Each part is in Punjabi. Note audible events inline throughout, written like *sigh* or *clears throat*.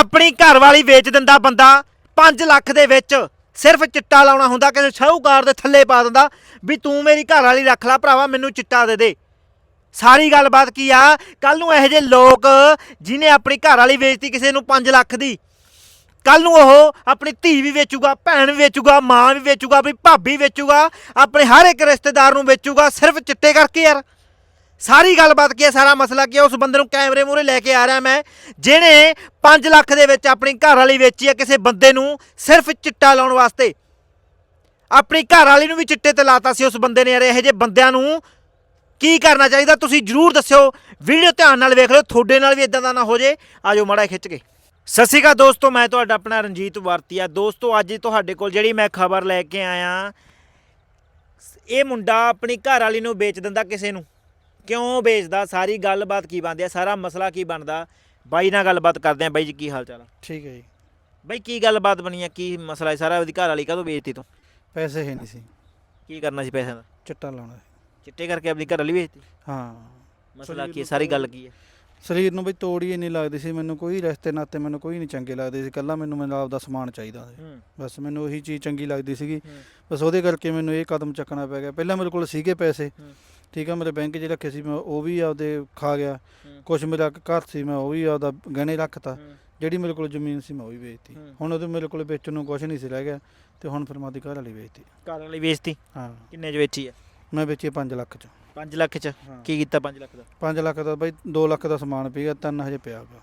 ਆਪਣੀ ਘਰ ਵਾਲੀ ਵੇਚ ਦਿੰਦਾ ਬੰਦਾ 5 ਲੱਖ ਦੇ ਵਿੱਚ। ਸਿਰਫ ਚਿੱਟਾ ਲਾਉਣਾ ਹੁੰਦਾ, ਕਿਸੇ ਸ਼ਾਹੂਕਾਰ ਦੇ ਥੱਲੇ ਪਾ ਦਿੰਦਾ ਵੀ ਤੂੰ ਮੇਰੀ ਘਰ ਵਾਲੀ ਰੱਖ ਲੈ, ਭਰਾਵਾ ਮੈਨੂੰ ਚਿੱਟਾ ਦੇ ਦੇ। ਸਾਰੀ ਗੱਲਬਾਤ ਕੀ ਆ? ਕੱਲ ਨੂੰ ਇਹੋ ਜਿਹੇ ਲੋਕ ਜਿਨੇ ਆਪਣੀ ਘਰ ਵਾਲੀ ਵੇਚਤੀ ਕਿਸੇ ਨੂੰ 5 ਲੱਖ ਦੀ ਕੱਲ ਨੂੰ ਉਹ ਆਪਣੀ ਧੀ ਵੀ ਵੇਚੂਗਾ, ਭੈਣ ਵੀ ਵੇਚੂਗਾ, ਮਾਂ ਵੀ ਵੇਚੂਗਾ, ਆਪਣੀ ਭਾਬੀ ਵੇਚੂਗਾ, ਆਪਣੇ ਹਰ ਇੱਕ ਰਿਸ਼ਤੇਦਾਰ ਨੂੰ ਵੇਚੂਗਾ, ਸਿਰਫ ਚਿੱਟੇ ਕਰਕੇ ਯਾਰ। ਸਾਰੀ ਗੱਲਬਾਤ ਕੀ ਹੈ? ਸਾਰਾ ਮਸਲਾ ਕੀ ਹੈ? ਉਸ ਬੰਦੇ ਨੂੰ ਕੈਮਰੇ ਮੂਹਰੇ ਲੈ ਕੇ ਆ ਰਿਹਾ ਮੈਂ, ਜਿਹਨੇ 5 ਲੱਖ ਦੇ ਵਿੱਚ ਆਪਣੀ ਘਰ ਵਾਲੀ ਵੇਚੀ ਹੈ ਕਿਸੇ ਬੰਦੇ ਨੂੰ ਸਿਰਫ ਚਿੱਟਾ ਲਾਉਣ ਵਾਸਤੇ। ਆਪਣੀ ਘਰ ਵਾਲੀ ਨੂੰ ਵੀ ਚਿੱਟੇ ਤੇ ਲਾਤਾ ਸੀ ਉਸ ਬੰਦੇ ਨੇ, ਯਾਰ ਇਹੋ ਜਿਹੇ ਬੰਦਿਆਂ ਨੂੰ ਕੀ ਕਰਨਾ ਚਾਹੀਦਾ? ਤੁਸੀਂ ਜਰੂਰ ਦੱਸਿਓ। ਵੀਡੀਓ ਧਿਆਨ ਨਾਲ ਵੇਖ ਲਿਓ, ਤੁਹਾਡੇ ਨਾਲ ਵੀ ਇਦਾਂ ਦਾ ਨਾ ਹੋ ਜੇ। ਆਜੋ ਮਾੜਾ ਖਿੱਚ ਕੇ। ਸਤਿ ਸ਼੍ਰੀ ਅਕਾਲ ਦੋਸਤੋ, ਮੈਂ ਤੁਹਾਡਾ ਆਪਣਾ ਰਣਜੀਤ ਵਰਤੀਆ। ਦੋਸਤੋ, ਅੱਜ ਤੁਹਾਡੇ ਕੋਲ ਜਿਹੜੀ ਮੈਂ ਖਬਰ ਲੈ ਕੇ ਆਇਆ, ਇਹ ਮੁੰਡਾ ਆਪਣੀ ਘਰ ਵਾਲੀ ਨੂੰ ਵੇਚ ਦਿੰਦਾ ਕਿਸੇ ਨੂੰ। ਕਿਉਂ ਵੇਚਦਾ ਸਾਰੀ ਗੱਲਬਾਤ ਕੀ ਬਣਦੀ ਆ ਸਾਰਾ ਮਸਲਾ ਕੀ ਬਣਦਾ? ਬਾਈ ਨਾਲ ਗੱਲਬਾਤ ਕਰਦੇ ਆ ਬਾਈ ਜੀ ਕੀ ਹਾਲ ਚਾਲ ਆ? ਠੀਕ ਹੈ ਜੀ। ਬਾਈ ਕੀ ਗੱਲਬਾਤ ਬਣੀ ਆ ਕੀ ਮਸਲਾ ਹੈ? ਸਾਰਾ ਘਰ ਵਾਲੀ ਕਦੋਂ ਵੇਚਤੀ ਤੂੰ? ਪੈਸੇ ਹੈ ਨਹੀਂ ਸੀ। ਕੀ ਕਰਨਾ ਸੀ ਪੈਸਿਆਂ ਦਾ? ਚਿੱਟਾ ਲਾਉਣਾ ਸੀ। ਚਿੱਟੇ ਕਰਕੇ ਆਪਣੀ ਘਰ ਵਾਲੀ ਵੇਚਤੀ ਹਾਂ। ਮਸਲਾ ਕੀ ਹੈ? ਸਾਰੀ ਗੱਲ ਕੀ ਹੈ? ਸਰੀਰ ਨੂੰ ਬਈ ਤੋੜ ਹੀ ਇੰਨੀ ਲੱਗਦੀ ਸੀ ਮੈਨੂੰ ਕੋਈ ਰਿਸ਼ਤੇ ਨਾਤੇ ਮੈਨੂੰ ਕੋਈ ਨਹੀਂ ਚੰਗੇ ਲੱਗਦੇ ਸੀ। ਕੱਲਾ ਮੈਨੂੰ ਮੇਰਾ ਆਪਦਾ ਸਮਾਨ ਚਾਹੀਦਾ ਸੀ। ਹੂੰ। ਬਸ ਮੈਨੂੰ ਉਹੀ ਚੀਜ਼ ਚੰਗੀ ਲੱਗਦੀ ਸੀਗੀ। ਹੂੰ। ਬਸ ਉਹਦੇ ਕਰਕੇ ਮੈਨੂੰ ਇਹ ਕਦਮ ਚੱਕਣਾ ਪੈ ਗਿਆ। ਪਹਿਲਾਂ ਮੇਰੇ ਕੋਲ ਸੀਗੇ ਪੈਸੇ। ਹੂੰ। ਠੀਕ ਆ ਮੇਰੇ ਬੈਂਕ 'ਚ ਰੱਖੇ ਸੀ ਮੈਂ ਉਹ ਵੀ ਆਪਦੇ ਖਾ ਗਿਆ। ਹੂੰ। ਕੁਝ ਮੇਰਾ ਘਰ ਸੀ ਮੈਂ ਉਹ ਵੀ ਆਪਦਾ ਗਹਿਣੇ ਰੱਖਤਾ। ਹੂੰ। ਜਿਹੜੀ ਮੇਰੇ ਕੋਲ ਜ਼ਮੀਨ ਸੀ ਮੈਂ ਉਹ ਵੀ ਵੇਚਤੀ। ਹੂੰ। ਹੁਣ ਉਹਦੇ ਮੇਰੇ ਕੋਲ ਵੇਚਣ ਨੂੰ ਕੁਝ ਨਹੀਂ ਸੀ ਰਹਿ ਗਿਆ ਤੇ ਹੁਣ ਫਿਰ ਮੈਂ ਆਪਦੀ ਘਰ ਵਾਲੀ ਵੇਚਤੀ। ਘਰ ਵਾਲੀ ਵੇਚਤੀ? ਹਾਂ। ਕਿੰਨੇ ਚ ਵੇਚੀ ਆ? ਮੈਂ ਵੇਚੀ 5 ਲੱਖ 'ਚ। 5 ਲੱਖ ਚ? ਹਾਂ। ਕੀ ਕੀਤਾ 5 ਲੱਖ ਦਾ? 5 ਲੱਖ ਦਾ ਬਈ 2 ਲੱਖ ਦਾ ਸਮਾਨ ਪੀ ਗਿਆ ਤਿੰਨ ਹਜੇ ਪਿਆ ਗਾ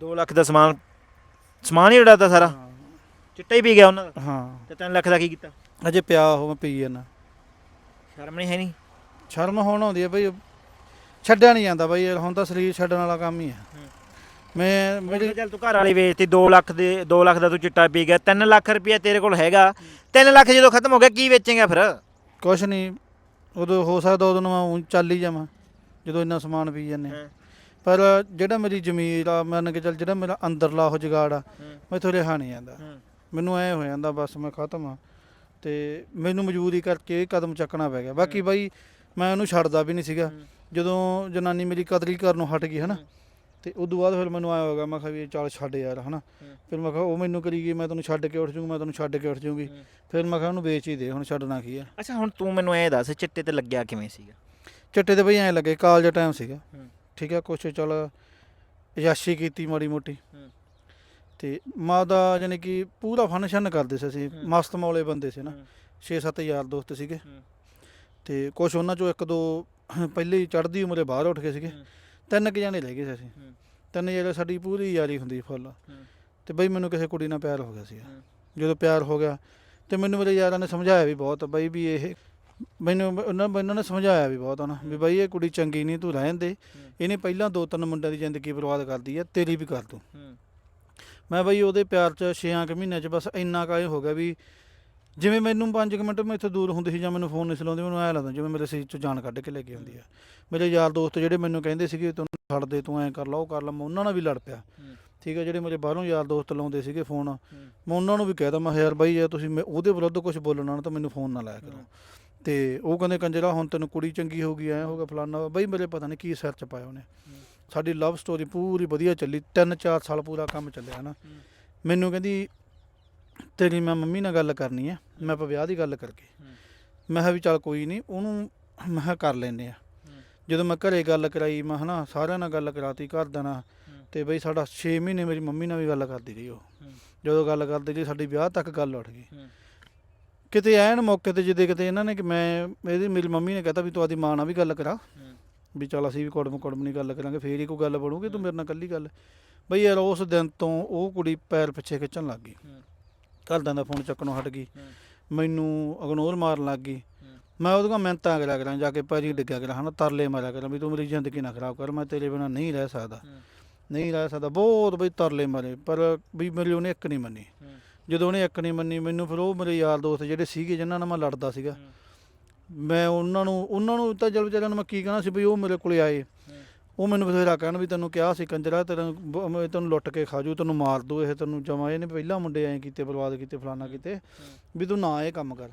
2 ਲੱਖ ਦਾ ਸਮਾਨ ਸਮਾਨ ਹੀ ਉਡਾਤਾ ਸਾਰਾ? ਚਿੱਟਾ ਹੀ ਪੀ ਗਿਆ ਉਹਨਾਂ ਦਾ? ਹਾਂ। ਤੇ 3 ਲੱਖ ਦਾ ਕੀ ਕੀਤਾ? ਅਜੇ ਪਿਆ ਉਹ ਮੈਂ ਪੀ ਜਾਣਾ ਸ਼ਰਮ ਨਹੀਂ ਹੈ ਨਹੀਂ ਸ਼ਰਮ ਹੁਣ ਆਉਂਦੀ ਹੈ ਬਈ ਛੱਡਿਆ ਨਹੀਂ ਜਾਂਦਾ ਬਈ ਹੁਣ ਤਾਂ ਸਰੀਰ ਛੱਡਣ ਵਾਲਾ ਕੰਮ ਹੀ ਹੈ। ਮੈਂ ਮੇਰੀ ਮੇਰੀ ਚੱਲ ਤੂੰ ਘਰ ਵਾਲੀ ਵੇਚਤੀ 2 ਲੱਖ ਦੇ 2 ਲੱਖ ਦਾ ਤੂੰ ਚਿੱਟਾ ਪੀ ਗਿਆ 3 ਲੱਖ ਰੁਪਇਆ ਤੇਰੇ ਕੋਲ ਹੈਗਾ। 3 ਲੱਖ ਜਦੋਂ ਖਤਮ ਹੋ ਗਿਆ ਕੀ ਵੇਚੇਂਗਾ ਫਿਰ? ਕੁਛ ਨਹੀਂ ਉਦੋਂ ਹੋ ਸਕਦਾ ਉਦੋਂ ਨੂੰ ਮੈਂ ਊਂ ਚੱਲ ਹੀ ਜਾਵਾਂ ਜਦੋਂ ਇੰਨਾ ਸਮਾਨ ਪੀ ਜਾਂਦੇ ਹਾਂ। ਪਰ ਜਿਹੜਾ ਮੇਰੀ ਜ਼ਮੀਰ ਆ ਮੰਨ ਕੇ ਚੱਲ ਜਿਹੜਾ ਮੇਰਾ ਅੰਦਰਲਾ ਉਹ ਜਗਾੜ ਆ ਮੈਥੋਂ ਰਿਹਾ ਨਹੀਂ ਜਾਂਦਾ। ਮੈਨੂੰ ਐ ਹੋ ਜਾਂਦਾ ਬਸ ਮੈਂ ਖਤਮ ਆ। ਤੇ ਮੈਨੂੰ ਮਜਬੂਰੀ ਕਰਕੇ ਇਹ ਕਦਮ ਚੱਕਣਾ ਪੈ ਗਿਆ। ਬਾਕੀ ਬਾਈ ਮੈਂ ਉਹਨੂੰ ਛੱਡਦਾ ਵੀ ਨਹੀਂ ਸੀਗਾ। ਜਦੋਂ ਜਨਾਨੀ ਮੇਰੀ ਕਦਰੀ ਕਰਨੋਂ ਹਟ ਗਈ ਹਨਾ। ਤੇ ਉਦੋਂ ਬਾਅਦ ਫਿਰ ਮੈਨੂੰ ਆਇਆ ਹੋਗਾ ਮੈਂ ਕਿਹਾ ਵੀ ਇਹ ਚੱਲ ਛੱਡ ਯਾਰ ਹਨਾ। ਫਿਰ ਮੈਂ ਕਿਹਾ ਉਹ ਮੈਨੂੰ ਕਰੀ ਗਈ ਮੈਂ ਤੈਨੂੰ ਛੱਡ ਕੇ ਉੱਠ ਜੂਗਾ ਮੈਂ ਤੈਨੂੰ ਛੱਡ ਕੇ ਉੱਠ ਜੂਗੀ। ਫਿਰ ਮੈਂ ਕਿਹਾ ਉਹਨੂੰ ਵੇਚ ਹੀ ਦੇ ਹੁਣ ਛੱਡਣਾ ਕੀ ਆ ਅੱਛਾ ਹੁਣ ਤੂੰ ਮੈਨੂੰ ਇਹ ਦੱਸ ਚਿੱਟੇ ਤੇ ਲੱਗਿਆ ਕਿਵੇਂ ਸੀਗਾ ਚਿੱਟੇ ਤੇ ਬਈ ਐਂ ਲੱਗੇ ਕਾਲਜ ਟਾਈਮ ਸੀਗਾ। ਠੀਕ ਆ ਕੁਛ ਚੱਲ ਯਾਸ਼ੀ ਕੀਤੀ ਮਾੜੀ ਮੋਟੀ। ਤੇ ਮਾਂ ਦਾ ਯਾਨੀ ਕਿ ਪੂਰਾ ਫੰਕਸ਼ਨ ਕਰਦੇ ਸੀ ਅਸੀਂ। ਮਸਤ ਮੌਲੇ ਬੰਦੇ ਸੀ ਨਾ ਹੂੰ। 6-7 ਯਾਰ ਦੋਸਤ ਸੀਗੇ। ਤੇ ਕੁਛ ਉਹਨਾਂ ਚੋਂ ਇੱਕ ਦੋ *clears throat* ਪਹਿਲੇ ਹੀ ਚੜ੍ਹਦੀ ਉਮਰੇ ਬਾਹਰ ਉੱਠ ਗਏ ਸੀਗੇ। ਤਿੰਨ ਕੁ ਜਾਣੇ ਰਹਿ ਗਏ ਸੀ ਅਸੀਂ। ਤਿੰਨ ਜਿਹੜੇ ਸਾਡੀ ਪੂਰੀ ਯਾਰੀ ਹੁੰਦੀ ਫੁੱਲ। ਤੇ ਬਈ ਮੈਨੂੰ ਕਿਸੇ ਕੁੜੀ ਨਾਲ ਪਿਆਰ ਹੋ ਗਿਆ ਸੀ। ਜਦੋਂ ਪਿਆਰ ਹੋ ਗਿਆ ਤੇ ਮੈਨੂੰ ਮੇਰੇ ਯਾਰਾਂ ਨੇ ਸਮਝਾਇਆ ਵੀ ਬਹੁਤ ਬਈ ਵੀ ਇਹ ਮੈਨੂੰ ਉਹਨਾਂ ਉਹਨਾਂ ਨੇ ਸਮਝਾਇਆ ਵੀ ਬਹੁਤ ਹਨਾ ਵੀ ਬਈ ਇਹ ਕੁੜੀ ਚੰਗੀ ਨਹੀਂ ਤੂੰ ਰਹਿਣ ਦੇ। ਇਹਨੇ ਪਹਿਲਾਂ ਦੋ ਤਿੰਨ ਮੁੰਡਿਆਂ ਦੀ ਜ਼ਿੰਦਗੀ ਬਰਬਾਦ ਕਰਦੀ ਆ ਤੇਰੀ ਵੀ ਕਰ ਦੂੰ। ਮੈਂ ਬਈ ਉਹਦੇ ਪਿਆਰ 'ਚ 6 ਕੁ ਮਹੀਨਿਆਂ 'ਚ ਬਸ ਇੰਨਾ ਕਾਇ ਹੋ ਗਿਆ ਵੀ ਜਿਵੇਂ ਮੈਨੂੰ 5 ਮਿੰਟ ਮੈਂ ਇੱਥੋਂ ਦੂਰ ਹੁੰਦੀ ਸੀ ਜਾਂ ਮੈਨੂੰ ਫੋਨ ਨਹੀਂ ਚਲਾਉਂਦੀ ਮੈਨੂੰ ਐਂ ਲੱਗਦਾ ਜਿਵੇਂ ਮੇਰੇ ਸਰੀਰ 'ਚੋਂ ਜਾਨ ਕੱਢ ਕੇ ਲੈ ਕੇ ਆਉਂਦੀ ਆ। ਮੇਰੇ ਯਾਰ ਦੋਸਤ ਜਿਹੜੇ ਮੈਨੂੰ ਕਹਿੰਦੇ ਸੀਗੇ ਤੂੰ ਛੱਡ ਦੇ ਤੂੰ ਐਂ ਕਰ ਲਾ ਉਹ ਕਰ ਲਾ ਮੈਂ ਉਹਨਾਂ ਨਾਲ ਵੀ ਲੜ ਪਿਆ। ਠੀਕ ਹੈ ਜਿਹੜੇ ਮੇਰੇ ਬਾਹਰੋਂ ਯਾਰ ਦੋਸਤ ਲਾਉਂਦੇ ਸੀਗੇ ਫੋਨ ਮੈਂ ਉਹਨਾਂ ਨੂੰ ਵੀ ਕਹਿਦਾ ਮੈਂ ਯਾਰ ਬਾਈ ਜੇ ਤੁਸੀਂ ਮੈਂ ਉਹਦੇ ਵਿਰੁੱਧ ਕੁਝ ਬੋਲਣਾ ਨਾ ਤਾਂ ਮੈਨੂੰ ਫੋਨ ਨਾ ਲਾਇਆ ਕਰੋ। ਤੇ ਉਹ ਕਹਿੰਦੇ ਕੰਜਰਾ ਹੁਣ ਤੈਨੂੰ ਕੁੜੀ ਚੰਗੀ ਹੋ ਗਈ ਐ ਹੋ ਗਿਆ ਫਲਾਨਾ। ਬਈ ਮੇਰੇ ਪਤਾ ਨਹੀਂ ਕੀ ਸਿਰ ਚ ਪਾਇਆ ਉਹਨੇ। ਸਾਡੀ ਲਵ ਸਟੋਰੀ ਪੂਰੀ ਵਧੀਆ ਚੱਲੀ 3-4 ਸਾਲ ਪੂਰਾ ਕੰਮ ਚੱਲਿਆ ਨਾ। ਮੈਨੂੰ ਕਹਿੰਦੀ ਤੇਰੀ ਮੈਂ ਮੰਮੀ ਨਾਲ ਗੱਲ ਕਰਨੀ ਆ ਮੈਂ ਆਪਾਂ ਵਿਆਹ ਦੀ ਗੱਲ ਕਰਕੇ। ਮੈਂ ਕਿਹਾ ਵੀ ਚੱਲ ਕੋਈ ਨਹੀਂ ਉਹਨੂੰ ਮੈਂ ਕਿਹਾ ਕਰ ਲੈਨੇ ਆ। ਜਦੋਂ ਮੈਂ ਘਰੇ ਗੱਲ ਕਰਾਈ ਮੈਂ ਹਨਾ ਸਾਰਿਆਂ ਨਾਲ ਗੱਲ ਕਰਾਤੀ ਘਰ ਦਾ ਨਾਲ ਤੇ ਬਈ ਸਾਡਾ 6 ਮਹੀਨੇ ਮੇਰੀ ਮੰਮੀ ਨਾਲ ਵੀ ਗੱਲ ਕਰਦੀ ਰਹੀ ਉਹ। ਜਦੋਂ ਗੱਲ ਕਰਦੀ ਰਹੀ ਸਾਡੀ ਵਿਆਹ ਤੱਕ ਗੱਲ ਉੱਠ ਗਈ। ਕਿਤੇ ਐਨ ਮੌਕੇ ਤੇ ਜਿੱਦੇ ਕਿਤੇ ਇਹਨਾਂ ਨੇ ਕਿ ਮੈਂ ਇਹਦੀ ਮੇਰੀ ਮੰਮੀ ਨੇ ਕਹਤਾ ਵੀ ਤੂੰ ਆਦੀ ਮਾਂ ਨਾਲ ਵੀ ਗੱਲ ਕਰਾ। ਵੀ ਚੱਲ ਅਸੀਂ ਵੀ ਕੁੜਮ ਕੁੜਮ ਨਹੀਂ ਗੱਲ ਕਰਾਂਗੇ ਫੇਰ ਹੀ ਕੋਈ ਗੱਲ ਬਣੂਗੀ ਤੂੰ ਮੇਰੇ ਨਾਲ ਕੱਲੀ ਗੱਲ। ਬਈ ਯਾਰ ਉਸ ਦਿਨ ਤੋਂ ਉਹ ਕੁੜੀ ਪੈਰ ਪਿੱਛੇ ਖਿੱਚਣ ਲੱਗ ਗਈ। ਘਰਦਿਆਂ ਦਾ ਫੋਨ ਚੱਕਣੋਂ ਹਟ ਗਈ। ਮੈਨੂੰ ਇਗਨੋਰ ਮਾਰਨ ਲੱਗ ਗਈ। ਮੈਂ ਉਹਦੀਆਂ ਮਿਹਨਤਾਂ ਕਰਿਆ ਕਰਾਂ ਜਾ ਕੇ ਪੈਰੀ ਡਿੱਗਿਆ ਕਰਾਂ ਹਨਾ ਤਰਲੇ ਮਾਰਿਆ ਕਰਾਂ ਵੀ ਤੂੰ ਮੇਰੀ ਜ਼ਿੰਦਗੀ ਨਾ ਖਰਾਬ ਕਰ ਮੈਂ ਤੇਰੇ ਬਿਨਾਂ ਨਹੀਂ ਰਹਿ ਸਕਦਾ। ਨਹੀਂ ਰਹਿ ਸਕਦਾ ਬਹੁਤ ਬਈ ਤਰਲੇ ਮਾਰੇ ਪਰ ਵੀ ਮੇਰੀ ਉਹਨੇ ਇੱਕ ਨਹੀਂ ਮੰਨੀ। ਜਦੋਂ ਉਹਨੇ ਇੱਕ ਨਹੀਂ ਮੰਨੀ ਮੈਨੂੰ ਫਿਰ ਉਹ ਮੇਰੇ ਯਾਰ ਦੋਸਤ ਜਿਹੜੇ ਸੀਗੇ ਜਿਨ੍ਹਾਂ ਨਾਲ ਮੈਂ ਲੜਦਾ ਸੀਗਾ ਮੈਂ ਉਹਨਾਂ ਨੂੰ ਉਹਨਾਂ ਨੂੰ ਤਾਂ ਜਲ ਵਿਚਾਰਿਆਂ ਨੂੰ ਮੈਂ ਕੀ ਕਹਿਣਾ ਸੀ ਵੀ ਉਹ ਮੇਰੇ ਕੋਲੇ ਆਏ। ਉਹ ਮੈਨੂੰ ਬਥੇਰਾ ਕਹਿਣ ਵੀ ਤੈਨੂੰ ਕਿਹਾ ਸੀ ਕੰਜਰਾ ਤੈਨੂੰ ਤੈਨੂੰ ਲੁੱਟ ਕੇ ਖਾ ਜੂ ਤੈਨੂੰ ਮਾਰ ਦੂ ਇਹ ਤੈਨੂੰ ਜਮਾ ਇਹਨੇ ਪਹਿਲਾਂ ਮੁੰਡੇ ਐਂ ਕੀਤੇ ਬਰਬਾਦ ਕੀਤੇ ਫਲਾਨਾ ਕੀਤੇ ਵੀ ਤੂੰ ਨਾ ਇਹ ਕੰਮ ਕਰ।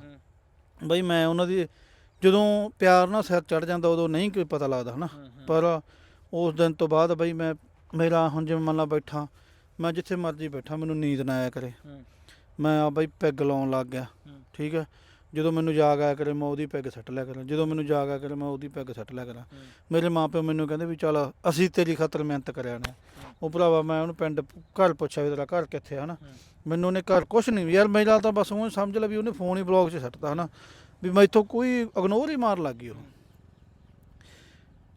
ਬਈ ਮੈਂ ਉਹਨਾਂ ਦੀ ਜਦੋਂ ਪਿਆਰ ਨਾਲ ਸਿਰ ਚੜ ਜਾਂਦਾ ਉਦੋਂ ਨਹੀਂ ਕੋਈ ਪਤਾ ਲੱਗਦਾ ਹਨਾ? ਪਰ ਉਸ ਦਿਨ ਤੋਂ ਬਾਅਦ ਬਈ ਮੈਂ ਮੇਰਾ ਹੁਣ ਜਿਵੇਂ ਮੰਨ ਲਾ ਬੈਠਾ ਮੈਂ ਜਿੱਥੇ ਮਰਜ਼ੀ ਬੈਠਾ ਮੈਨੂੰ ਨੀਂਦ ਨਾ ਆਇਆ ਕਰੇ। ਮੈਂ ਆ ਬਈ ਪੈਗ ਲਾਉਣ ਲੱਗ ਗਿਆ। ਠੀਕ ਹੈ? ਜਦੋਂ ਮੈਨੂੰ ਜਾਗ ਆਇਆ ਕਰੇ ਮੈਂ ਉਹਦੀ ਪੈਗ ਸੱਟ ਲਿਆ ਕਰਾਂ। ਜਦੋਂ ਮੈਨੂੰ ਜਾਗ ਆਇਆ ਕਰੇ ਮੈਂ ਉਹਦੀ ਪੈਗ ਸੱਟ ਲਿਆ ਕਰਾਂ। ਮੇਰੇ ਮਾਪੇ ਮੈਨੂੰ ਕਹਿੰਦੇ ਵੀ ਚੱਲ ਅਸੀਂ ਤੇਰੀ ਖਾਤਰ ਮਿਹਨਤ ਕਰਿਆ ਨੇ। ਉਹ ਭਰਾਵਾ ਮੈਂ ਉਹਨੂੰ ਪਿੰਡ ਘਰ ਪੁੱਛਿਆ ਵੀ ਤੇਰਾ ਘਰ ਕਿੱਥੇ ਹਨਾ। ਮੈਨੂੰ ਉਹਨੇ ਘਰ ਕੁਛ ਨਹੀਂ ਯਾਰ ਮੇਰਾ ਤਾਂ ਬਸ ਉਹ ਸਮਝ ਲੈ ਵੀ ਉਹਨੇ ਫੋਨ ਹੀ ਬਲੌਕ 'ਚ ਸੱਟਤਾ ਹਨਾ? ਵੀ ਮੈਥੋਂ ਕੋਈ ਇਗਨੋਰ ਹੀ ਮਾਰ ਲੱਗ ਗਈ ਉਹ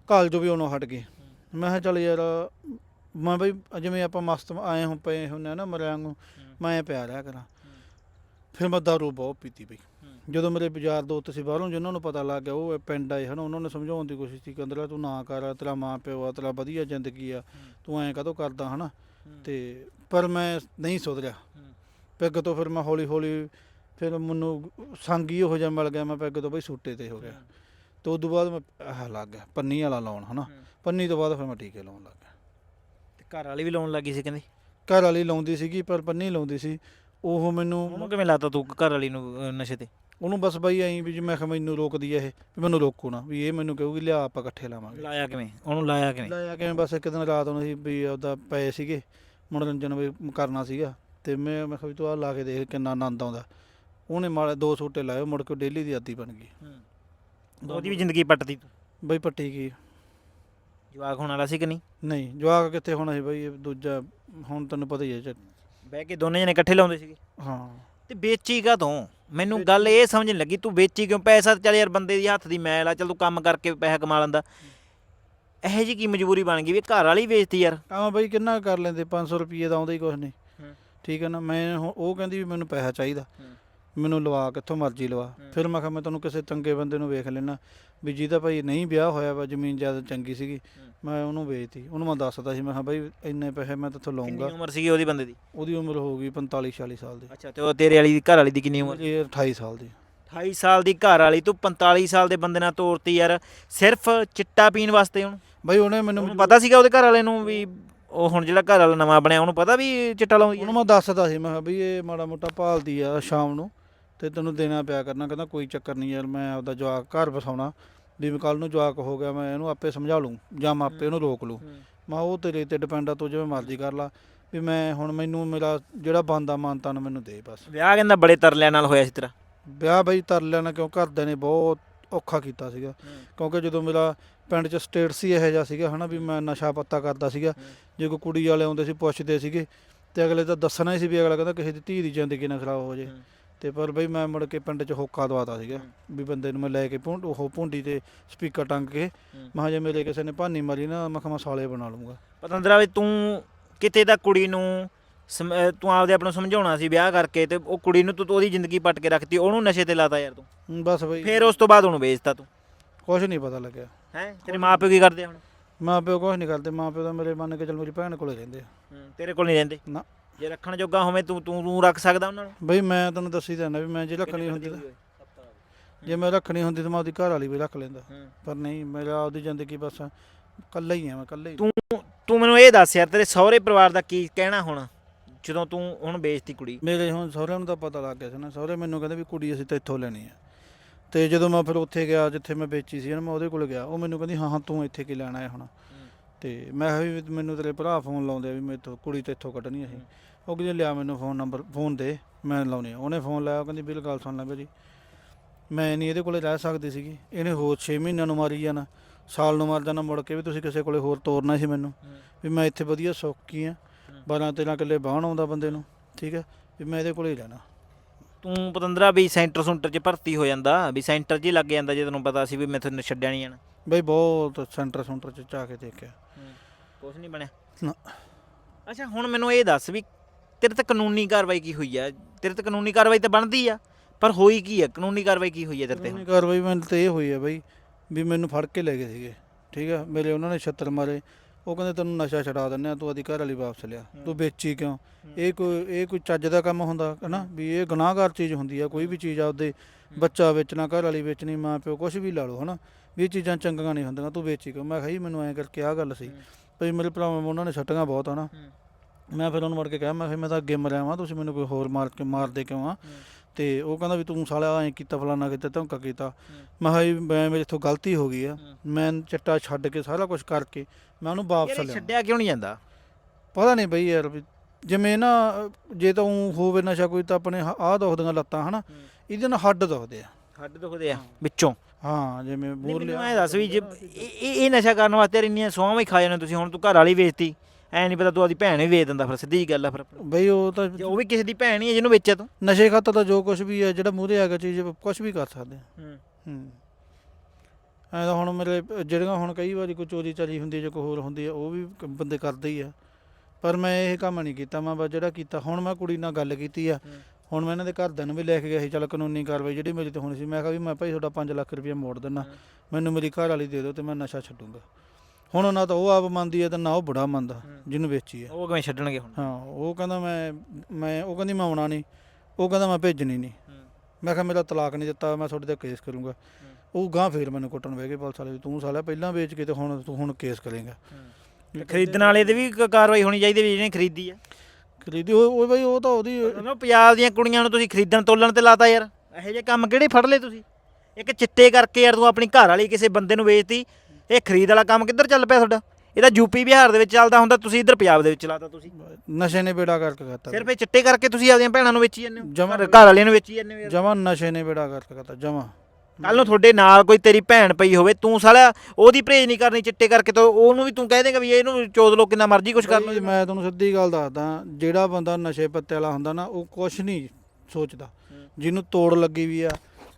ਕਾਲ ਜੋ ਵੀ ਉਹਨੋਂ ਹਟ ਗਈ ਮੈਂ ਕਿਹਾ ਚੱਲ ਯਾਰ ਮੈਂ ਬਈ ਜਿਵੇਂ ਆਪਾਂ ਮਸਤ ਆਏ ਹਾਂ ਪਏ ਹੁੰਨੇ ਨਾ ਮਰਿਆਂ ਨੂੰ ਮੈਂ ਪਿਆ ਰਿਹਾ ਕਰਾਂ। ਫਿਰ ਮੈਂ ਦਾਰੂ ਬਹੁਤ ਪੀਤੀ ਬਈ। ਜਦੋਂ ਮੇਰੇ ਬਾਜ਼ਾਰ ਦੋਸਤ ਸੀ ਬਾਹਰੋਂ ਜਿਨ੍ਹਾਂ ਨੂੰ ਪਤਾ ਲੱਗ ਗਿਆ ਉਹ ਪਿੰਡ ਆਏ ਹਨ ਉਹਨਾਂ ਨੇ ਸਮਝਾਉਣ ਦੀ ਕੋਸ਼ਿਸ਼ ਕੀਤੀ ਕਹਿੰਦੇ ਤੂੰ ਨਾ ਕਰ ਤੇਰਾ ਮਾਂ ਪਿਓ ਆ ਤੇਰਾ ਵਧੀਆ ਜ਼ਿੰਦਗੀ ਆ ਤੂੰ ਐਂ ਕਦੋਂ ਕਰਦਾ ਹਨਾ? ਤੇ ਪਰ ਮੈਂ ਨਹੀਂ ਸੁਧਰਿਆ। ਪੈਗ ਤੋਂ ਫਿਰ ਮੈਂ ਹੌਲੀ ਹੌਲੀ ਫਿਰ ਮੈਨੂੰ ਸੰਗ ਹੀ ਹੋ ਜਾ ਮਿਲ ਗਿਆ ਮੈਂ ਪੈਗ ਤੋਂ ਬਈ ਸੂਟੇ ਤੇ ਹੋ ਗਿਆ। ਤੇ ਉਦੋਂ ਬਾਅਦ ਮੈਂ ਆਹ ਲੱਗ ਗਿਆ ਪੰਨੀ ਵਾਲਾ ਲਾਉਣ ਹਨਾ। ਪੰਨੀ ਤੋਂ ਬਾਅਦ ਫਿਰ ਮੈਂ ਟੀਕੇ ਲਾਉਣ ਲੱਗ ਗਿਆ। ਤੇ ਘਰ ਵਾਲੀ ਵੀ ਲਾਉਣ ਲੱਗੀ ਸੀ ਕਹਿੰਦੀ? ਘਰ ਵਾਲੀ ਲਾਉਂਦੀ ਸੀਗੀ ਪਰ ਪੰਨੀ ਲਾਉਂਦੀ ਸੀ। ਉਹ ਮੈਨੂੰ ਉਹਨੂੰ ਕਿਵੇਂ ਲਾਤਾ ਤੂੰ ਘਰ ਵਾਲੀ ਨੂੰ ਅਹ, ਨਸ਼ੇ ਤੇ? ਉਹਨੂੰ ਬਸ ਬਾਈ ਐਂ ਵੀ ਜੇ ਮੈਂ ਕਿਹਾ ਮੈਨੂੰ ਰੋਕਦੀ ਐ ਇਹ ਵੀ ਮੈਨੂੰ ਰੋਕੋ ਨਾ ਵੀ ਇਹ ਮੈਨੂੰ ਕਹੂਗੀ ਲਿਆ ਆਪਾਂ ਇਕੱਠੇ ਲਾਵਾਂਗੇ। ਲਾਇਆ ਕਿਵੇਂ? ਉਹਨੂੰ ਲਾਇਆ ਕਿਵੇਂ? ਲਾਇਆ ਕਿਵੇਂ? ਬਸ ਇੱਕ ਦਿਨ ਰਾਤ ਨੂੰ ਸੀ ਵੀ ਉਹਦਾ ਪਏ ਸੀਗੇ ਮਨੋਰੰਜਨ ਵੀ ਕਰਨਾ ਸੀਗਾ ਤੇ ਮੈਂ ਮੈਂ ਕਿਹਾ ਵੀ ਤੂੰ ਆ ਲਾ ਕੇ ਦੇਖ ਕਿੰਨਾ ਆਨੰਦ ਆਉਂਦਾ। ਉਹਨੇ ਮਾਲੇ ਦੋ ਸੂਟੇ ਲਾਏ ਮੁੜ ਕੇ ਡੇਲੀ ਦੀ ਆਦੀ ਬਣ ਗਈ। ਉਹਦੀ ਵੀ ਜ਼ਿੰਦਗੀ ਪੱਟਦੀ ਤੂੰ? ਬਈ ਪੱਟੀ ਗਈ। ਜਵਾਕ ਹੋਣ ਵਾਲਾ ਸੀ ਕਿ ਨਹੀਂ? ਨਹੀਂ ਜਵਾਕ ਕਿੱਥੇ ਹੋਣਾ ਸੀ ਬਈ ਇਹ ਦੂਜਾ ਹੁਣ ਤੈਨੂੰ ਪਤਾ ਹੀ ਹੈ ਚ- ਬਹਿ ਕੇ ਦੋਨੇ ਜਣੇ ਇਕੱਠੇ ਲਾਉਂਦੇ ਸੀਗੇ। ਹਾਂ। ਤੇ ਵੇਚੀ ਕਾ ਤੂੰ ਮੈਨੂੰ ਗੱਲ ਇਹ ਸਮਝ ਨਹੀਂ ਲੱਗੀ ਤੂੰ ਵੇਚੀ ਕਿਉਂ? ਪੈਸਾ ਤਾਂ ਚੱਲ ਯਾਰ ਬੰਦੇ ਦੀ ਹੱਥ ਦੀ ਮੈਲ ਆ ਚੱਲ ਤੂੰ ਕੰਮ ਕਰਕੇ ਪੈਸਾ ਕਮਾ ਲੈਂਦਾ। ਇਹੋ ਜੀ ਕੀ ਮਜਬੂਰੀ ਬਣ ਗਈ ਵੀ ਘਰ ਵਾਲੀ ਵੇਚਤੀ ਯਾਰ? ਕੰਮ ਬਈ ਕਿੰਨਾ ਕੁ ਕਰ ਲੈਂਦੇ? 500 ਰੁਪਏ ਦਾ ਆਉਂਦਾ ਹੀ ਕੁਛ ਨਹੀਂ ਹੂੰ। ਠੀਕ ਹੈ ਨਾ ਮੈਂ ਹੁਣ- ਉਹ ਕਹਿੰਦੀ ਵੀ ਮੈਨੂੰ ਪੈਸਾ ਚਾਹੀਦਾ। ਹੂੰ। ਮੈਨੂੰ ਲਵਾ ਕਿੱਥੋਂ ਮਰਜ਼ੀ ਲਵਾ। ਫਿਰ ਮੈਂ ਕਿਹਾ ਮੈਂ ਤੈਨੂੰ ਕਿਸੇ ਚੰਗੇ ਬੰਦੇ ਨੂੰ ਵੇਖ ਲੈਣਾ ਵੀ ਜਿਹਦਾ ਭਾਈ ਨਹੀਂ ਵਿਆਹ ਹੋਇਆ ਵਾ ਜ਼ਮੀਨ ਜ਼ਿਆਦਾ ਚੰਗੀ ਸੀਗੀ। ਮੈਂ ਉਹਨੂੰ ਵੇਚਤੀ। ਉਹਨੂੰ ਮੈਂ ਦੱਸਦਾ ਸੀ ਮੈਂ ਕਿਹਾ ਬਾਈ ਇੰਨੇ ਪੈਸੇ ਮੈਂ ਤੇਥੋਂ ਕਿੰਨੀ ਲਵਾਂਗਾ ਉਮਰ ਸੀਗੀ ਉਹਦੀ ਬੰਦੇ ਦੀ? ਉਹਦੀ ਉਮਰ ਹੋ ਗਈ 45 46 ਸਾਲ ਦੀ। ਅੱਛਾ ਤੇ ਉਹ ਤੇਰੇ ਵਾਲੀ ਦੀ ਘਰ ਵਾਲੀ ਦੀ ਕਿੰਨੀ ਉਮਰ? ਇਹ 28 ਸਾਲ ਦੀ। 28 ਸਾਲ ਦੀ ਘਰ ਵਾਲੀ ਤੂੰ 45 ਸਾਲ ਦੇ ਬੰਦੇ ਨਾਲ ਤੋਰਤੀ ਯਾਰ। ਸਿਰਫ ਚਿੱਟਾ ਪੀਣ ਵਾਸਤੇ ਉਹਨੂੰ? ਬਾਈ ਉਹਨੇ ਮੈਨੂੰ ਉਹਨੂੰ ਪਤਾ ਸੀਗਾ ਉਹਦੇ ਘਰ ਵਾਲੇ ਨੂੰ ਵੀ ਉਹ ਹੁਣ ਜਿਹੜਾ ਘਰ ਵਾਲਾ ਨਵਾਂ ਬਣਿਆ ਉਹਨੂੰ ਪਤਾ ਵੀ ਚਿੱਟਾ ਲਾਉਂਦੀ ਉਹਨੂੰ ਮੈਂ ਦੱਸਦਾ ਸੀ ਮੈਂ ਕਿਹਾ ਵੀ ਇਹ ਮਾੜਾ ਮੋਟਾ ਭਾਲਦੀ ਆ ਸ਼ਾਮ ਨੂੰ। ਤੇ ਤੈਨੂੰ ਦੇਣਾ ਪਿਆ ਕਰਨਾ ਕਹਿੰਦਾ ਕੋਈ ਚੱਕਰ ਨਹੀਂ ਯਾਰ ਮੈਂ ਆਪਦਾ ਜਵਾਕ ਘਰ ਵਸਾਉਣਾ ਵੀ ਕੱਲ ਨੂੰ ਜਵਾਕ ਹੋ ਗਿਆ ਮੈਂ ਇਹਨੂੰ ਆਪੇ ਸਮਝਾ ਲੂੰ ਜਾਂ ਮੈਂ ਆਪੇ ਉਹਨੂੰ ਰੋਕ ਲੂੰ ਮੈਂ ਉਹ ਤੇਰੇ ਤੇ ਡਿਪੈਂਡ ਆ ਤੂੰ ਜਿਵੇਂ ਮਰਜ਼ੀ ਕਰ ਲਾ ਵੀ ਮੈਂ ਹੁਣ ਮੈਨੂੰ ਮੇਰਾ ਜਿਹੜਾ ਬੰਦਾ ਮਾਨਤਾ ਨੂੰ ਮੈਨੂੰ ਦੇ ਬਸ। ਵਿਆਹ ਕਹਿੰਦਾ ਬੜੇ ਤਰਲਿਆਂ ਨਾਲ ਹੋਇਆ ਸੀ ਤੇਰਾ? ਵਿਆਹ ਬਈ ਤਰ ਲੈਣਾ ਕਿਉਂ ਘਰਦਿਆਂ ਨੇ ਬਹੁਤ ਔਖਾ ਕੀਤਾ ਸੀਗਾ। ਕਿਉਂਕਿ ਜਦੋਂ ਮੇਰਾ ਪਿੰਡ 'ਚ ਸਟੇਟ ਸੀ ਇਹੋ ਜਿਹਾ ਸੀਗਾ ਹਨਾ ਵੀ ਮੈਂ ਨਸ਼ਾ ਪੱਤਾ ਕਰਦਾ ਸੀਗਾ ਜੇ ਕੋਈ ਕੁੜੀ ਵਾਲੇ ਆਉਂਦੇ ਸੀ ਪੁੱਛਦੇ ਸੀਗੇ ਤੇ ਅਗਲੇ ਤਾਂ ਦੱਸਣਾ ਹੀ ਸੀ ਵੀ ਅਗਲਾ ਕਹਿੰਦਾ ਕਿਸੇ ਦੀ ਧੀ ਦੀ ਜ਼ਿੰਦਗੀ ਨਾ ਖਰਾਬ ਹੋ ਜੇ। ਤੇ ਪਰ ਬਈ ਮੈਂ ਮੁੜ ਕੇ ਪਿੰਡ 'ਚ ਹੋਕਾ ਦਵਾਤਾ ਸੀਗਾ ਵੀ ਬੰਦੇ ਨੂੰ ਮੈਂ ਲੈ ਕੇ ਪੁੰਡ ਉਹ ਪੁੰਡੀ ਤੇ ਸਪੀਕਰ ਟੰਗ ਕੇ ਮੈਂ ਕਿਹਾ ਜੇ ਮੇਰੇ ਕਿਸੇ ਨੇ ਭਾਨੀ ਮਾਰੀ ਨਾ ਮੈਂ ਕਿਹਾ ਮੈਂ ਸਾਲੇ ਬਣਾ ਲੂੰਗਾ ਪਤੰਦਰਾ ਵੀ ਤੂੰ ਕਿਤੇ ਤਾਂ ਕੁੜੀ ਨੂੰ ਸਮ- ਅਹ ਤੂੰ ਆਪਦੇ ਆਪ ਨੂੰ ਸਮਝਾਉਣਾ ਸੀ ਵਿਆਹ ਕਰਕੇ ਤੇ ਉਹ ਕੁੜੀ ਨੂੰ ਤੂੰ ਤੂੰ ਉਹਦੀ ਜ਼ਿੰਦਗੀ ਪੱਟ ਕੇ ਰੱਖਤੀ ਉਹਨੂੰ ਨਸ਼ੇ ਤੇ ਲਾਤਾ ਯਾਰ ਤੂੰ। ਬਸ ਬਈ। ਫਿਰ ਉਸ ਤੋਂ ਬਾਅਦ ਉਹਨੂੰ ਵੇਚਤਾ ਤੂੰ। ਕੁਝ ਨਹੀਂ ਪਤਾ ਲੱਗਿਆ। ਹੈ? ਤੇਰੇ ਮਾਪੇ ਕੀ ਕਰਦੇ ਆ ਹੁਣ? ਮਾਂ ਪਿਓ ਕੁਝ ਨਹੀਂ ਕਰਦੇ ਮਾਂ ਪਿਓ ਤਾਂ ਮੇਰੇ ਮੰਨ ਕੇ ਚੱਲ ਮੇਰੀ ਭੈਣ ਕੋਲੇ ਰਹਿੰਦੇ ਆ। ਤੇਰੇ ਕੋਲ ਨਹੀਂ ਰਹਿੰਦੇ? ਨਾ। ਜੇ ਰੱਖਣ ਜੋਗਾ ਹੋਵੇ ਤੂੰ ਤੂੰ ਤੂੰ ਰੱਖ ਸਕਦਾ ਉਹਨਾਂ ਨੂੰ? ਬਈ ਮੈਂ ਤੈਨੂੰ ਦੱਸੀ ਤਾਂ ਵੀ ਮੈਂ ਜੇ ਰੱਖਣੀ ਹੁੰਦੀ ਤਾਂ ਜੇ ਮੈਂ ਰੱਖਣੀ ਹੁੰਦੀ ਤਾਂ ਮੈਂ ਉਹਦੀ ਘਰ ਵਾਲੀ ਵੀ ਰੱਖ ਲੈਂਦਾ। ਪਰ ਨਹੀਂ ਮੇਰਾ ਉਹਦੀ ਜ਼ਿੰਦਗੀ ਬਸ ਇਕੱਲਾ ਹੀ ਆ ਮੈਂ ਇਕੱਲਾ ਹੀ। ਤੂੰ ਤੂੰ ਮੈਨੂੰ ਇਹ ਦੱਸ ਯਾਰ ਤੇਰੇ ਸਹੁਰੇ ਪਰਿਵਾਰ ਦਾ ਕੀ ਕਹਿਣਾ ਹੁਣ? ਜਦੋਂ ਤੂੰ ਹੁਣ ਵੇਚਤੀ ਕੁੜੀ। ਮੇਰੇ ਹੁਣ ਸਹੁਰਿਆਂ ਨੂੰ ਤਾਂ ਪਤਾ ਲੱਗ ਗਿਆ ਸੀ ਨਾ ਸਹੁਰੇ ਮੈਨੂੰ ਕਹਿੰਦੇ ਵੀ ਕੁੜੀ ਅਸੀਂ ਤਾਂ ਇੱਥੋਂ ਲੈਣੀ ਆ। ਤੇ ਜਦੋਂ ਮੈਂ ਫਿਰ ਉੱਥੇ ਗਿਆ ਜਿੱਥੇ ਮੈਂ ਵੇਚੀ ਸੀ ਨਾ ਮੈਂ ਉਹਦੇ ਕੋਲ ਗਿਆ ਉਹ ਮੈਨੂੰ ਕਹਿੰਦੀ ਹਾਂ ਹਾਂ ਤੂੰ ਇੱਥੇ ਕੀ ਲੈਣਾ ਹੈ ਹੁਣ? ਤੇ ਮੈਂ ਕਿਹਾ ਵੀ ਮੈਨੂੰ ਤੇਰੇ ਭਰਾ ਫੋਨ ਲਾਉਂਦੇ ਆ ਵੀ ਮੈਥੋਂ ਕੁੜੀ ਤੇ ਇੱਥੋਂ ਕੱਢਣੀ ਅਸੀਂ। ਉਹ ਕਹਿੰਦੇ ਲਿਆ ਮੈਨੂੰ ਫੋਨ ਨੰਬਰ ਫੋਨ ਦੇ ਮੈਂ ਲਾਉਣੀ ਆ ਉਹਨੇ ਫੋਨ ਲਾਇਆ ਉਹ ਕਹਿੰਦੀ ਬਿਲ ਗੱਲ ਸੁਣ ਲੈ ਭਾਜੀ ਮੈਂ ਨਹੀਂ ਇਹਦੇ ਕੋਲੇ ਰਹਿ ਸਕਦੀ ਸੀਗੀ। ਇਹਨੇ ਹੋਰ 6 ਮਹੀਨਿਆਂ ਨੂੰ ਮਾਰੀ ਜਾਣਾ। ਸਾਲ ਨੂੰ ਮਾਰ ਜਾਣਾ ਮੁੜ ਕੇ ਵੀ ਤੁਸੀਂ ਕਿਸੇ ਕੋਲੇ ਹੋਰ ਤੋਰਨਾ ਸੀ ਮੈਨੂੰ। ਵੀ ਮੈਂ ਇੱਥੇ ਵਧੀਆ ਸੌਖੀ ਆ 12 13 ਕਿੱਲੇ ਬਾਹਣ ਆਉਂਦਾ ਬੰਦੇ ਨੂੰ ਠੀਕ ਹੈ? ਵੀ ਮੈਂ ਇਹਦੇ ਕੋਲੇ ਹੀ ਰਹਿਣਾ। ਤੂੰ ਪਤੰਦਰਾ ਵੀ ਸੈਂਟਰ ਸੁੰਟਰ 'ਚ ਭਰਤੀ ਹੋ ਜਾਂਦਾ ਵੀ ਸੈਂਟਰ 'ਚ ਹੀ ਲੱਗ ਜਾਂਦਾ ਜੇ ਤੈਨੂੰ ਪਤਾ ਸੀ ਵੀ ਮੈਂ ਤੈਨੂੰ ਛੱਡਿਆ ਨਹੀਂ ਜਾਣਾ। ਬਈ ਬਹੁਤ ਸੈਂਟਰ ਸੈਂਟਰ ਚ ਜਾ ਕੇ ਦੇਖਿਆ। ਕੁਝ ਨਹੀਂ ਬਣਿਆ। ਨਾ। ਅੱਛਾ ਹੁਣ ਮੈਨੂੰ ਇਹ ਦੱਸ ਵੀ ਤੇਰੇ ਤੇ ਕਾਨੂੰਨੀ ਕਾਰਵਾਈ ਕੀ ਹੋਈ ਆ? ਤੇਰੇ ਤੇ ਕਾਨੂੰਨੀ ਕਾਰਵਾਈ ਤਾਂ ਬਣਦੀ ਆ ਪਰ ਹੋਈ ਕੀ ਆ? ਕਾਨੂੰਨੀ ਕਾਰਵਾਈ ਕੀ ਹੋਈ ਆ ਤੇਰੇ ਤੇ ਕਾਨੂੰਨੀ ਕਾਰਵਾਈ ਮੈਨੂੰ ਤੇ ਇਹ ਹੋਈ ਹੈ ਬਈ ਵੀ ਮੈਨੂੰ ਫੜ ਕੇ ਲੈ ਗਏ ਸੀਗੇ ਠੀਕ ਆ? ਮੇਰੇ ਉਹਨਾਂ ਨੇ ਛੱਤਰ ਮਾਰੇ। ਉਹ ਕਹਿੰਦੇ ਤੈਨੂੰ ਨਸ਼ਾ ਛਡਾ ਦਿੰਦੇ ਆ ਤੂੰ ਆਦੀ ਘਰ ਵਾਲੀ ਵਾਪਸ ਲਿਆ। ਤੂੰ ਵੇਚੀ ਕਿਉਂ? ਇਹ ਕੋਈ ਇਹ ਕੋਈ ਚੱਜ ਦਾ ਕੰਮ ਹੁੰਦਾ ਹਨਾ? ਵੀ ਇਹ ਗੁਨਾਹਗਾਰ ਚੀਜ਼ ਹੁੰਦੀ ਆ ਕੋਈ ਵੀ ਚੀਜ਼ ਆਪਦੇ ਬੱਚਾ ਵੇਚਣਾ ਘਰ ਵਾਲੀ ਵੇਚਣੀ ਮਾਂ ਪਿਓ ਕੁਝ ਵੀ ਲਾ ਲਓ ਹਨਾ? ਵੀ ਇਹ ਚੀਜ਼ਾਂ ਚੰਗੀਆਂ ਨਹੀਂ ਹੁੰਦੀਆਂ ਤੂੰ ਵੇਚੀ ਕਿਉਂ? ਮੈਂ ਕਿਹਾ ਜੀ ਮੈਨੂੰ ਐਂ ਕਰਕੇ ਆ ਗੱਲ ਸੀ ਭਈ ਮੇਰੇ ਭਰਾਵਾਂ ਉਹਨਾਂ ਨੇ ਛੱਟੀਆਂ ਬਹੁਤ ਹਨਾ? ਮੈਂ ਫਿਰ ਉਹਨੂੰ ਮੁੜ ਕੇ ਕਿਹਾ ਮੈਂ ਕਿਹਾ ਮੈਂ ਤਾਂ ਅੱਗੇ ਮਰਿਆ ਵਾਂ ਤੁਸੀਂ ਮੈਨੂੰ ਕੋਈ ਹੋਰ ਮਾਰ ਕੇ ਮਾਰਦੇ ਕਿਉਂ ਆ? ਤੇ ਉਹ ਕਹਿੰਦਾ ਵੀ ਤੂੰ ਸਾਲਿਆ ਐਂ ਕੀਤਾ ਫਲਾਨਾ ਕੀਤਾ ਧਮਕਾ ਕੀਤਾ। ਮੈਂ ਕਿਹਾ ਜੀ ਮੈਂ ਮੇਰੇ ਤੋਂ ਗਲਤੀ ਹੋ ਗਈ ਆ। ਮੈਂ ਚਿੱਟਾ ਛੱਡ ਕੇ ਸਾਰਾ ਕੁਝ ਕਰਕੇ ਮੈਂ ਉਹਨੂੰ ਵਾਪਸ ਯਾਰ ਇਹ ਲਿਆ ਛੱਡਿਆ ਕਿਉਂ ਨਹੀਂ ਜਾਂਦਾ? ਪਤਾ ਨਹੀਂ ਬਈ ਯਾਰ ਵੀ ਜਿਵੇਂ ਨਾ ਜੇ ਤਾਂ ਊਂ ਹੋਵੇ ਨਸ਼ਾ ਕੋਈ ਤਾਂ ਆਪਣੇ ਆਹ ਦੁਖਦੀਆਂ ਲੱਤਾਂ ਹਨਾ? ਇਹਦੇ ਨਾਲ ਹੱਡ ਦੁਖਦੇ ਆ। ਹੱਡ ਦੁਖਦੇ ਆ ਵਿੱਚੋਂ। ਹਾਂ ਜਿਵੇਂ ਮੂਰ ਮੈਨੂੰ ਲਿਆ। ਐ ਦੱਸ ਵੀ ਜੇ ਇਹ ਇਹ- ਇਹ ਨਸ਼ਾ ਕਰਨ ਵਾਸਤੇ ਯਾਰ ਇੰਨੀਆਂ ਸੌਂ ਵੀ ਖਾ ਜਾਂਦੇ ਤੁਸੀਂ ਹੁਣ ਤੂੰ ਘਰ ਵਾਲੀ ਵੇਚਤੀ। ਐ ਨਹੀਂ ਪਤਾ ਤੂੰ ਆਪਦੀ ਭੈਣ ਵੀ ਵੇਚ ਦਿੰਦਾ ਫਿਰ ਸਿੱਧੀ ਜੀ ਗੱਲ ਆ ਫਿਰ ਬਈ ਉਹ ਤਾਂ ਜੇ ਉਹ ਵੀ ਕਿਸੇ ਦੀ ਭੈਣ ਹੀ ਹੈ ਜਿਹਨੂੰ ਵੇਚਿਆ ਤੂੰ। ਨਸ਼ੇ ਖਾਤਰ ਤਾਂ ਜੋ ਕੁਝ ਵੀ ਹੈ ਜਿਹੜਾ ਮੂਹਰੇ ਹੈਗਾ ਚੀਜ਼ ਕੁਝ ਵੀ ਕਰ ਸਕਦੇ ਆ। ਹੂੰ। ਹੂੰ। ਐਂ ਤਾਂ ਹੁਣ ਮੇਰੇ ਜਿਹੜੀਆਂ ਹੁਣ ਕਈ ਵਾਰੀ ਕੋਈ ਚੋਰੀ ਚਾਰੀ ਹੁੰਦੀ ਹੈ ਜਾਂ ਕੋਈ ਹੋਰ ਹੁੰਦੀ ਹੈ ਉਹ ਵੀ ਕ- ਬੰਦੇ ਕਰਦੇ ਹੀ ਆ। ਪਰ ਮੈਂ ਇਹ ਕੰਮ ਨਹੀਂ ਕੀਤਾ ਮੈਂ ਬਸ ਜਿਹੜਾ ਕੀਤਾ ਹੁਣ ਮੈਂ ਕੁੜੀ ਨਾਲ ਗੱਲ ਕੀਤੀ ਆ। ਹੂੰ। ਹੁਣ ਮੈਂ ਇਹਨਾਂ ਦੇ ਘਰਦਿਆਂ ਨੂੰ ਵੀ ਲੈ ਕੇ ਗਿਆ ਸੀ ਚੱਲ ਕਾਨੂੰਨੀ ਕਾਰਵਾਈ ਜਿਹੜੀ ਮੇਰੀ ਤੇ ਹੋਣੀ ਸੀ ਮੈਂ ਕਿਹਾ ਵੀ ਮੈਂ ਭਾਈ ਤੁਹਾਡਾ 5 ਲੱਖ ਰੁਪਏ ਮੋੜ ਹੂੰ। ਮੈਨੂੰ ਮੇਰੀ ਘਰ ਵਾਲੀ ਦੇ ਦਿਓ ਤੇ ਮੈਂ ਨਸ਼ਾ ਛੱਡੂੰਗਾ। ਹੁਣ ਨਾ ਤਾਂ ਉਹ ਆਪ ਮੰਨਦੀ ਹੈ ਤੇ ਨਾ ਉਹ ਬੁੜਾ ਮੰਨਦਾ। ਜਿਹਨੂੰ ਵੇਚੀ ਹੈ ਉਹ ਕਿਵੇਂ ਛੱਡਣਗੇ ਹੁਣ। ਹਾਂ ਉਹ ਕਹਿੰਦਾ ਮੈਂ ਮੈਂ ਉਹ ਕਹਿੰਦੀ ਮੈਂ ਆਉਣਾ ਨਹੀਂ। ਉਹ ਕਹਿੰਦਾ ਮੈਂ ਭੇਜਣੀ ਨਹੀਂ। ਮੈਂ ਕਿਹਾ ਮੇਰਾ ਤਲਾਕ ਨਹੀਂ ਦਿੱਤਾ ਮੈਂ ਤੁਹਾਡੇ ਤੇ ਕੇਸ ਕਰੂੰਗਾ। ਉਹ ਗਾਂ ਫੇਰ ਮੈਨੂੰ ਕੁੱਟਣ ਬਹਿ ਗਏ ਪੁਲਿਸ ਵਾਲੇ ਤੂੰ ਸਾਲਾ ਪਹਿਲਾਂ ਵੇਚ ਕੇ ਤੇ ਹੁਣ ਤੂੰ ਹੁਣ ਕੇਸ ਕਰੇਗਾ। ਤੇ ਖਰੀਦਣ ਵਾਲੇ ਤੇ ਵੀ ਕ- ਕਾਰਵਾਈ ਹੋਣੀ ਚਾਹੀਦੀ ਵੀ ਜਿਹਨੇ ਖਰੀਦੀ ਆ। ਖਰੀਦੀ ਉਹ ਉਹ ਬਈ ਉਹ ਤਾਂ ਉਹਦੀ ਉਹਨਾਂ ਪੰਜਾਬ ਦੀਆਂ ਕੁੜੀਆਂ ਨੂੰ ਤੁਸੀਂ ਖਰੀਦਣ ਤੋਲਣ ਤੇ ਲਾਤਾ ਯਾਰ। ਇਹੋ ਜਿਹੇ ਕੰਮ ਕਿਹੜੇ ਫੜ ਲਏ ਤੁਸੀਂ? ਇੱਕ ਚਿੱਟੇ ਕਰਕੇ ਯਾਰ ਤੂੰ ਆਪਣੀ ਘਰ ਵਾਲੀ ਕਿਸੇ ਬੰਦੇ ਨੂੰ ਵੇਚਤੀ ਇਹ ਖਰੀਦ ਵਾਲਾ ਕੰਮ ਕਿੱਧਰ ਚੱਲ ਪਿਆ ਤੁਹਾਡਾ? ਇਹ ਤਾਂ ਯੂਪੀ ਬਿਹਾਰ ਦੇ ਵਿੱਚ ਚੱਲਦਾ ਹੁੰਦਾ ਤੁਸੀਂ ਇੱਧਰ ਪੰਜਾਬ ਦੇ ਵਿੱਚ ਚਲਾਤਾ ਤੁਸੀਂ। ਨਸ਼ੇ ਨੇ ਬੇੜਾ ਕਰਕੇ ਕਰਤਾ ਸਿਰਫ ਇਹ ਚਿੱਟੇ ਕਰਕੇ ਤੁਸੀਂ ਆਪਦੀਆਂ ਭੈਣਾਂ ਨੂੰ ਵੇਚੀ ਜਾਂਦੇ ਹੋ? ਜਮਾਂ- ਘਰ ਵਾਲਿਆਂ ਨੂੰ ਵੇਚੀ ਜਾਂਦੇ ਹੋ ਯਾਰ? ਜਮਾ ਨਸ਼ੇ ਨੇ ਬੇੜਾ ਕਰਕੇ ਕਰਤਾ ਜਮਾ। ਕੱਲ ਨੂੰ ਤੁਹਾਡੇ ਨਾਲ ਕੋਈ ਤੇਰੀ ਭੈਣ ਪਈ ਹੋਵੇ ਤੂੰ ਸਾਲਾ ਉਹਦੀ ਪ੍ਰੇਜ ਨਹੀਂ ਕਰਨੀ ਚਿੱਟੇ ਕਰਕੇ ਤਾਂ ਉਹਨੂੰ ਵੀ ਤੂੰ ਕਹਿ ਦੇਗਾ ਵੀ ਇਹਨੂੰ ਚੋਦ ਲੋ ਕਿੰਨਾ ਮਰਜ਼ੀ ਕੁਝ ਕਰ ਲਓ ਬਈ ਮੈਂ ਤੁਹਾਨੂੰ ਸਿੱਧੀ ਗੱਲ ਦੱਸਦਾ ਜਿਹੜਾ ਬੰਦਾ ਨਸ਼ੇ ਪੱਤੇ ਵਾਲਾ ਹੁੰਦਾ ਨਾ ਉਹ ਕੁਝ ਨਹੀਂ ਸੋਚਦਾ। ਜਿਹਨੂੰ ਤੋੜ ਲੱਗੀ ਵੀ ਆ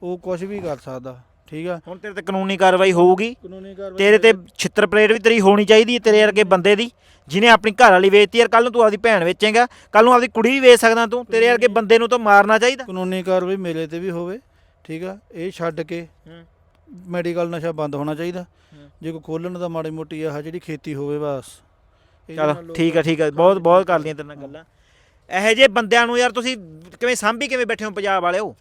ਉਹ ਕੁਝ ਵੀ ਕਰ ਸਕਦਾ। ਠੀਕ ਆ? ਹੁਣ ਤੇਰੇ ਤੇ ਕਾਨੂੰਨੀ ਕਾਰਵਾਈ ਹੋਊਗੀ। ਕਾਨੂੰਨੀ ਕਾਰਵਾਈ ਤੇਰੇ ਤੇ ਛਿੱਤਰ ਪਲੇਟ ਵੀ ਤੇਰੀ ਹੋਣੀ ਚਾਹੀਦੀ ਹੈ ਤੇਰੇ ਵਰਗੇ ਬੰਦੇ ਦੀ ਜਿਹਨੇ ਆਪਣੀ ਘਰ ਵਾਲੀ ਵੇਚਤੀ ਯਾਰ ਕੱਲ ਨੂੰ ਤੂੰ ਆਪਦੀ ਭੈਣ ਵੇਚੇਂਗਾ ਕੱਲ ਨੂੰ ਆਪਦੀ ਕੁੜੀ ਵੀ ਵੇਚ ਸਕਦਾ ਤੂੰ। ਤੇਰੇ ਵਰਗੇ ਬੰਦੇ ਨੂੰ ਤਾਂ ਮਾਰਨਾ ਚਾਹੀਦਾ। ਕਾਨੂੰਨੀ ਕਾਰਵਾਈ ਮੇਰੇ ਤੇ ਵੀ ਹੋਵੇ ਠੀਕ ਆ? ਇਹ ਛੱਡ ਕੇ ਮੈਡੀਕਲ ਨਸ਼ਾ ਬੰਦ ਹੋਣਾ ਚਾਹੀਦਾ। ਜੇ ਕੋਈ ਖੋਲਣ ਦਾ ਮਾੜੀ ਮੋਟੀ ਆ ਜਿਹੜੀ ਖੇਤੀ ਹੋਵੇ ਬਸ। ਚਲ ਠੀਕ ਆ ਠੀਕ ਆ। ਬਹੁਤ ਬਹੁਤ ਕਰ ਲਈਆਂ ਤੇਰੇ ਨਾਲ ਗੱਲਾਂ। ਇਹੋ ਜਿਹੇ ਬੰਦਿਆਂ ਨੂੰ ਯਾਰ ਤੁਸੀਂ ਕਿਵੇਂ ਸਾਂਭੀ ਕਿਵੇਂ ਬੈਠੇ ਹੋ ਪੰਜਾਬ ਵਾਲਿਓ?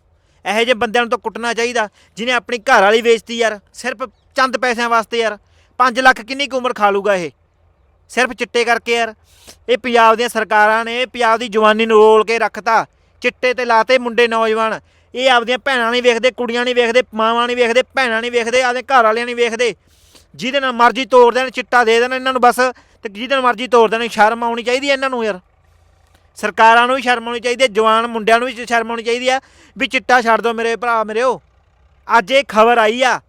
ਇਹੋ ਜਿਹੇ ਬੰਦਿਆਂ ਨੂੰ ਤਾਂ ਕੁੱਟਣਾ ਚਾਹੀਦਾ, ਜਿਹਨੇ ਆਪਣੀ ਘਰ ਵਾਲੀ ਵੇਚਤੀ ਯਾਰ, ਸਿਰਫ ਚੰਦ ਪੈਸਿਆਂ ਵਾਸਤੇ ਯਾਰ 5 ਲੱਖ ਕਿੰਨੀ ਕੁ ਉਮਰ ਖਾ ਲੂਗਾ ਇਹ? ਸਿਰਫ ਚਿੱਟੇ ਕਰਕੇ ਯਾਰ। ਇਹ ਪੰਜਾਬ ਦੀਆਂ ਸਰਕਾਰਾਂ ਨੇ ਪੰਜਾਬ ਦੀ ਜਵਾਨੀ ਨੂੰ ਰੋਲ ਕੇ ਰੱਖਤਾ। ਚਿੱਟੇ ਤੇ ਲਾਤੇ ਮੁੰਡੇ ਨੌਜਵਾਨ। ਇਹ ਆਪਦੀਆਂ ਭੈਣਾਂ ਨਹੀਂ ਵੇਖਦੇ, ਕੁੜੀਆਂ ਨਹੀਂ ਵੇਖਦੇ, ਮਾਵਾਂ ਨਹੀਂ ਵੇਖਦੇ, ਭੈਣਾਂ ਨਹੀਂ ਵੇਖਦੇ, ਆਪਦੇ ਘਰ ਵਾਲਿਆਂ ਨਹੀਂ ਵੇਖਦੇ। ਜਿਹਦੇ ਨਾਲ ਮਰਜ਼ੀ ਤੋੜ ਦੇਣ, ਚਿੱਟਾ ਦੇ ਦੇਣ ਇਹਨਾਂ ਨੂੰ ਬਸ, ਤੇ ਜਿਹਦੇ ਨਾਲ ਮਰਜ਼ੀ ਤੋੜ ਦੇਣ, ਸ਼ਰਮ ਆਉਣੀ ਚਾਹੀਦੀ ਹੈ ਇਹਨਾਂ ਨੂੰ ਯਾਰ। ਸਰਕਾਰਾਂ ਨੂੰ ਵੀ ਸ਼ਰਮ ਆਉਣੀ ਚਾਹੀਦੀ ਹੈ, ਜਵਾਨ ਮੁੰਡਿਆਂ ਨੂੰ ਵੀ ਸ਼ਰਮ ਆਉਣੀ ਚਾਹੀਦੀ ਆ ਵੀ ਚਿੱਟਾ ਛੱਡ ਦਿਓ ਮੇਰੇ ਭਰਾ ਮੇਰਿਓ ਅੱਜ ਇਹ ਖਬਰ ਆਈ ਆ।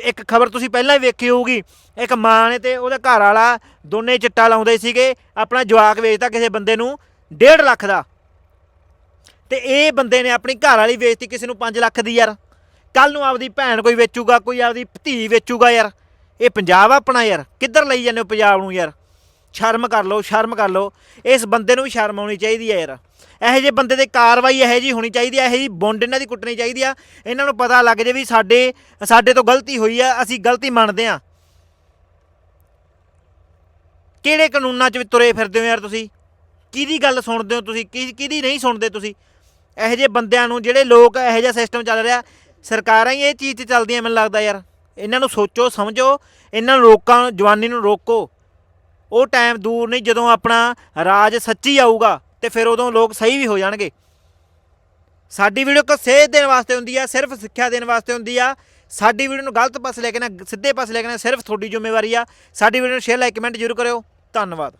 ਇੱਕ ਖਬਰ ਤੁਸੀਂ ਪਹਿਲਾਂ ਹੀ ਵੇਖੀ ਹੋਊਗੀ। ਇੱਕ ਮਾਂ ਨੇ ਤੇ ਉਹਦਾ ਘਰ ਵਾਲਾ ਦੋਨੇ ਚਿੱਟਾ ਲਾਉਂਦੇ ਸੀਗੇ। ਆਪਣਾ ਜਵਾਕ ਵੇਚਤਾ ਕਿਸੇ ਬੰਦੇ ਨੂੰ 1.5 ਲੱਖ ਦਾ। ਤੇ ਇਹ ਬੰਦੇ ਨੇ ਆਪਣੀ ਘਰ ਵਾਲੀ ਵੇਚਤੀ ਕਿਸੇ ਨੂੰ 5 ਲੱਖ ਦੀ ਯਾਰ। ਕੱਲ ਨੂੰ ਆਪਦੀ ਭੈਣ ਕੋਈ ਵੇਚੂਗਾ, ਕੋਈ ਆਪਦੀ ਧੀ ਵੇਚੂਗਾ ਯਾਰ। ਇਹ ਪੰਜਾਬ ਆਪਣਾ ਯਾਰ। ਕਿੱਧਰ ਲਈ ਜਾਂਦੇ ਹੋ ਪੰਜਾਬ ਨੂੰ ਯਾਰ? ਸ਼ਰਮ ਕਰ ਲਓ, ਸ਼ਰਮ ਕਰ ਲਓ। ਇਸ ਬੰਦੇ ਨੂੰ ਵੀ ਸ਼ਰਮ ਆਉਣੀ ਚਾਹੀਦੀ ਹੈ ਯਾਰ। ਇਹੋ ਜਿਹੇ ਬੰਦੇ ਤੇ ਕਾਰਵਾਈ ਇਹੋ ਜਿਹੀ ਹੋਣੀ ਚਾਹੀਦੀ ਹੈ ਇਹੋ ਜਿਹੀ ਬੁੰਡ ਇਹਨਾਂ ਦੀ ਕੁੱਟਣੀ ਚਾਹੀਦੀ ਆ। ਇਹਨਾਂ ਨੂੰ ਪਤਾ ਲੱਗ ਜੇ ਵੀ ਸਾਡੇ ਸਾਡੇ ਤੋਂ ਗਲਤੀ ਹੋਈ ਆ, ਅਸੀਂ ਗਲਤੀ ਮੰਨਦੇ ਆ। ਕਿਹੜੇ ਕਾਨੂੰਨਾਂ 'ਚ ਵੀ ਤੁਰੇ ਫਿਰਦੇ ਹੋ ਯਾਰ ਤੁਸੀਂ? ਕਿਹਦੀ ਗੱਲ ਸੁਣਦੇ ਹੋ ਤੁਸੀਂ? ਕੀ, ਕਿਹਦੀ ਨਹੀਂ ਸੁਣਦੇ ਤੁਸੀਂ? ਇਹੋ ਜਿਹੇ ਬੰਦਿਆਂ ਨੂੰ ਜਿਹੜੇ ਲੋਕ ਇਹੋ ਜਿਹਾ ਸਿਸਟਮ ਚੱਲ ਰਿਹਾ, ਸਰਕਾਰਾਂ ਹੀ ਇਹ ਚੀਜ਼ 'ਚ ਚੱਲਦੀਆਂ ਮੈਨੂੰ ਲੱਗਦਾ ਯਾਰ। ਇਹਨਾਂ ਨੂੰ ਸੋਚੋ, ਸਮਝੋ। ਇਹਨਾਂ ਨੂੰ ਰੋਕਾਂ, ਜਵਾਨੀ ਨੂੰ ਰੋਕੋ। ਉਹ ਟਾਈਮ ਦੂਰ ਨਹੀਂ, ਜਦੋਂ ਆਪਣਾ ਰਾਜ ਸੱਚੀ ਆਊਗਾ ਤੇ ਫਿਰ ਉਦੋਂ ਲੋਕ ਸਹੀ ਵੀ ਹੋ ਜਾਣਗੇ। ਸਾਡੀ ਵੀਡੀਓ ਕੋ ਸੇਧ ਦੇਣ ਵਾਸਤੇ ਹੁੰਦੀ ਆ, ਸਿਰਫ ਸਿੱਖਿਆ ਦੇਣ ਵਾਸਤੇ ਹੁੰਦੀ ਆ। ਸਾਡੀ ਵੀਡੀਓ ਨੂੰ ਗਲਤ ਪਾਸੇ ਲੈ ਕੇ ਨਾ, ਸਿੱਧੇ ਪਾਸੇ ਲੈ ਕੇ ਨਾ, ਸਿਰਫ ਤੁਹਾਡੀ ਜ਼ਿੰਮੇਵਾਰੀ ਆ। ਸਾਡੀ ਵੀਡੀਓ ਨੂੰ ਸ਼ੇਅਰ ਲਾਈਕ ਕਮੈਂਟ ਜ਼ਰੂਰ ਕਰਿਓ। ਧੰਨਵਾਦ।